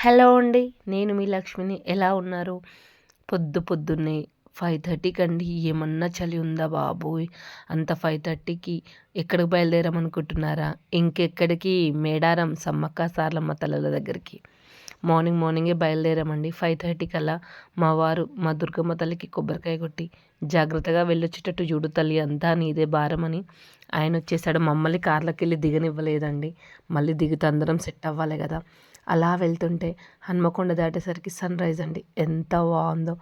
Hello అండి నేను మీ లక్ష్మిని. ఎలా ఉన్నారు? పొద్దు పొద్దున్నే ఫైవ్ థర్టీకి అండి. ఏమన్నా చలి ఉందా బాబోయ్? అంత ఫైవ్ థర్టీకి ఎక్కడికి బయలుదేరామనుకుంటున్నారా? ఇంకెక్కడికి? మేడారం సమ్మక్క సార్లమ్మ తల్లుల దగ్గరికి. మార్నింగ్ మార్నింగే బయలుదేరామండి. ఫైవ్ థర్టీ కల్లా మా వారు మా దుర్గమ్మ తల్లికి కొబ్బరికాయ కొట్టి జాగ్రత్తగా వెళ్ళొచ్చేటట్టు చూడు తల్లి అంతా నీదే భారమని ఆయన వచ్చేసాడు. మమ్మల్ని కార్లోకి వెళ్ళి దిగనివ్వలేదండి. మళ్ళీ దిగితే అందరం సెట్ అవ్వాలి కదా. అలా వెళ్తుంటే హన్మకొండ దాటేసరికి సన్ రైజ్ అండి. ఎంత బాగుందో.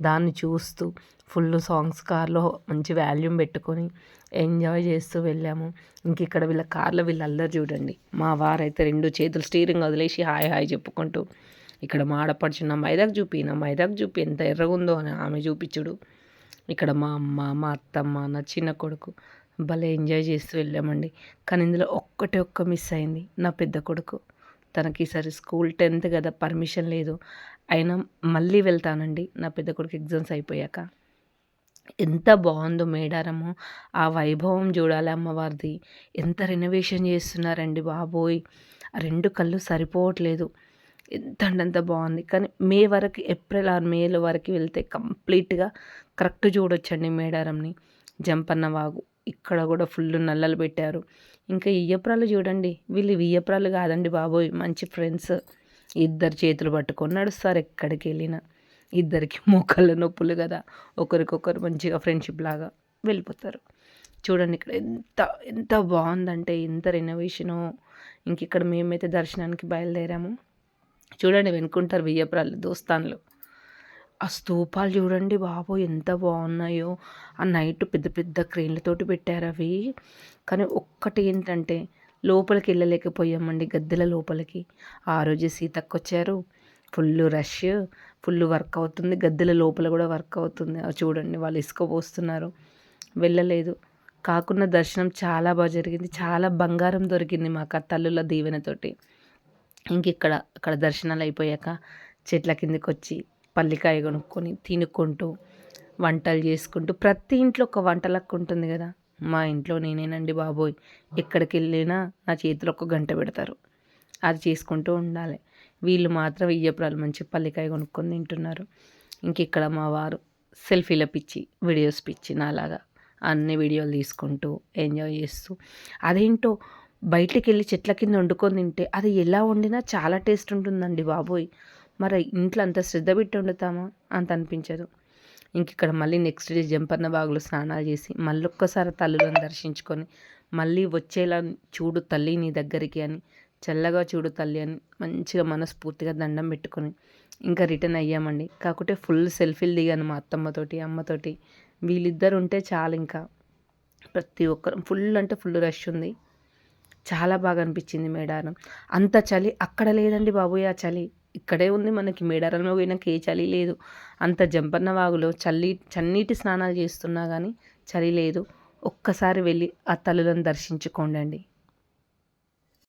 దాన్ని చూస్తూ ఫుల్ సాంగ్స్ కార్లో మంచి వాల్యూమ్ పెట్టుకొని ఎంజాయ్ చేస్తూ వెళ్ళాము. ఇంక ఇక్కడ వీళ్ళ కార్లో వీళ్ళు అల్లరి చూడండి. మా వారైతే రెండు చేతులు స్టీరింగ్ వదిలేసి హాయ్ హాయ్ చెప్పుకుంటూ ఇక్కడ మా నా మైదాకు చూపి నా మైదాకు చూపి ఎంత ఎర్రగుందో అని ఆమె చూపించుడు. ఇక్కడ మా అమ్మ మా అత్తమ్మ నా చిన్న కొడుకు భలే ఎంజాయ్ చేస్తూ వెళ్ళామండి. కానీ ఇందులో ఒక్కటే ఒక్క మిస్ అయింది నా పెద్ద కొడుకు. తనకి ఈసారి స్కూల్ టెన్త్ కదా పర్మిషన్ లేదు. అయినా మళ్ళీ వెళ్తానండి. నా పెద్ద కొడుకు ఎగ్జామ్స్ అయిపోయాక. ఎంత బాగుందో మేడారము ఆ వైభవం చూడాలి అమ్మవారిది. ఎంత రెనోవేషన్ చేస్తున్నారండి బాబోయ్. ఆ రెండు కళ్ళు సరిపోవట్లేదు. ఎంత అంత బాగుంది. కానీ మే వరకు ఏప్రిల్ ఆర్ మేల వరకు వెళ్తే కంప్లీట్గా కరెక్ట్ చూడొచ్చండి మేడారంని. జంపన్న వాగు. ఇక్కడ కూడా ఫుల్ నల్లలు పెట్టారు. ఇంకా ఇయ్యప్రాలు చూడండి. వీళ్ళు వియ్యప్రాలు కాదండి బాబోయ్. మంచి ఫ్రెండ్స్. ఇద్దరు చేతులు పట్టుకొని నడుస్తారు ఎక్కడికి వెళ్ళినా. ఇద్దరికి మోకాళ్ళ నొప్పులు కదా. ఒకరికొకరు మంచిగా ఫ్రెండ్షిప్ లాగా వెళ్ళిపోతారు. చూడండి ఇక్కడ ఎంత ఎంత బాగుందంటే ఎంత రెనోవేషను ఇంక ఇక్కడ మేమైతే దర్శనానికి బయలుదేరాము. చూడండి వెనుకుంటారు వియ్యపురాలు దోస్తాన్లు. ఆ స్తూపాలు చూడండి బాబు ఎంత బాగున్నాయో. ఆ నైట్ పెద్ద పెద్ద క్రేన్లతోటి పెట్టారు అవి. కానీ ఒక్కటి ఏంటంటే లోపలికి వెళ్ళలేకపోయామండి గద్దెల లోపలికి. ఆ రోజు సీతక్క వచ్చారు ఫుల్ రష్ ఫుల్ వర్క్ అవుతుంది. గద్దెల లోపల కూడా వర్క్ అవుతుంది. చూడండి వాళ్ళు ఇసుక పోస్తున్నారు. వెళ్ళలేదు. కాకుండా దర్శనం చాలా బాగా జరిగింది. చాలా బంగారం దొరికింది మాకు ఆ తల్లుల దీవెనతోటి ఇంక ఇక్కడ అక్కడ దర్శనాలు అయిపోయాక చెట్ల కిందకి వచ్చి పల్లికాయ కొనుక్కొని తినుకుంటూ వంటలు చేసుకుంటూ ప్రతి ఇంట్లో ఒక వంటలక్క ఉంటుంది కదా. మా ఇంట్లో నేనేనండి బాబోయ్. ఎక్కడికి వెళ్ళినా నా చేతిలో ఒక గంట పెడతారు. అది చేసుకుంటూ ఉండాలి. వీళ్ళు మాత్రం ఇయ్యపురాలు మంచి పల్లికాయ కొనుక్కొని తింటున్నారు. ఇంకెక్కడ మా వారు సెల్ఫీల పిచ్చి వీడియోస్ పిచ్చి నాలాగా అన్ని వీడియోలు తీసుకుంటూ ఎంజాయ్ చేస్తూ అదేంటో బయటికి వెళ్ళి చెట్ల కింద వండుకొని తింటే అది ఎలా వండినా చాలా టేస్ట్ ఉంటుందండి బాబోయ్. మరి ఇంట్లో అంత శ్రద్ధ పెట్టి వండుతామా అంత అనిపించదు. ఇంక ఇక్కడ మళ్ళీ నెక్స్ట్ డే జంపన్న బాగులు స్నానాలు చేసి మళ్ళీ ఒక్కసారి తల్లులను దర్శించుకొని మళ్ళీ వచ్చేలా చూడు తల్లి నీ దగ్గరికి అని చల్లగా చూడు తల్లి అని మంచిగా మనస్ఫూర్తిగా దండం పెట్టుకొని ఇంకా రిటర్న్ అయ్యామండి. కాకుంటే ఫుల్ సెల్ఫీలు దిగాను మా అత్తమ్మతోటి అమ్మతోటి. వీళ్ళిద్దరు ఉంటే చాలు ఇంకా. ప్రతి ఒక్కరు ఫుల్ అంటే ఫుల్ రష్ ఉంది. చాలా బాగా అనిపించింది మేడారం. అంత చలి అక్కడ లేదండి బాబోయ్ ఆ చలి. ఇక్కడే ఉంది మనకి. మేడారంలో పోయినాక ఏ చలి లేదు. అంత జంపన్న వాగులో చల్లి చన్నీటి స్నానాలు చేస్తున్నా కానీ చలి లేదు. ఒక్కసారి వెళ్ళి ఆ తల్లులను దర్శించుకోండి